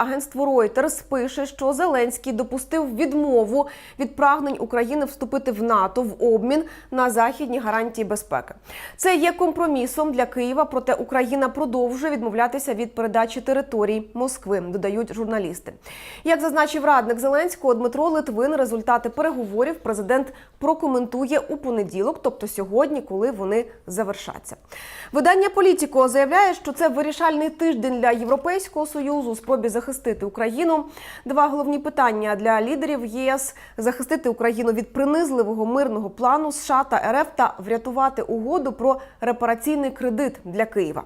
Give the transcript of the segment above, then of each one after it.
агентство Reuters пише, що Зеленський допустив відмову від прагнень України вступити в НАТО в обмін на західні гарантії безпеки. Це є компромісом для Києва, проте Україна продовжує відмовлятися від передачі територій Москви, додають журналісти. Як зазначив радник Зеленського Дмитро Литвин, результати переговорів президент прокоментує у понеділок, тобто сьогодні, коли вони завершаться. Видання Політіко заявляє, що це вирішальний тиждень для Європейського союзу у спробі захистити Україну. Два головні питання для лідерів ЄС захистити Україну від принизливого мирного плану США та РФ та врятувати угоду про репараційний кредит для Києва.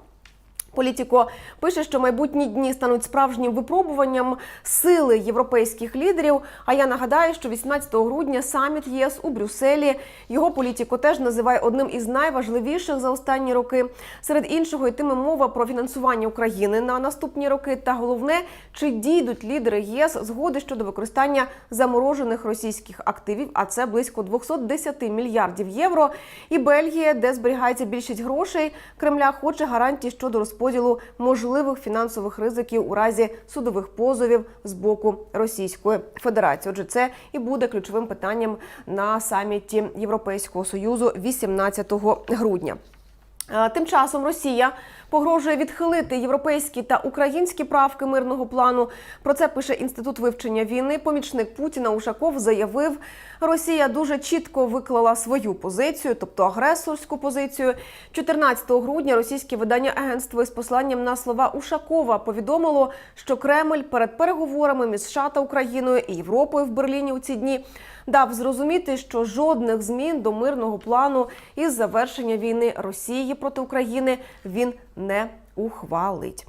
Політіко пише, що майбутні дні стануть справжнім випробуванням сили європейських лідерів. А я нагадаю, що 18 грудня саміт ЄС у Брюсселі його політіко теж називає одним із найважливіших за останні роки. Серед іншого йтиме мова про фінансування України на наступні роки. Та головне, чи дійдуть лідери ЄС згоди щодо використання заморожених російських активів, а це близько 210 мільярдів євро. І Бельгія, де зберігається більшість грошей, Кремля хоче гарантій щодо розподілу можливих фінансових ризиків у разі судових позовів з боку Російської Федерації. Отже, це і буде ключовим питанням на саміті Європейського союзу 18 грудня. Е, Тим часом Росія погрожує відхилити європейські та українські правки мирного плану. Про це пише інститут вивчення війни. Помічник Путіна Ушаков заявив, Росія дуже чітко виклала свою позицію, тобто агресорську позицію. 14 грудня російське видання агентство із посланням на слова Ушакова повідомило, що Кремль перед переговорами між США та Україною і Європою в Берліні у ці дні дав зрозуміти, що жодних змін до мирного плану із завершення війни Росії проти України він не ухвалить.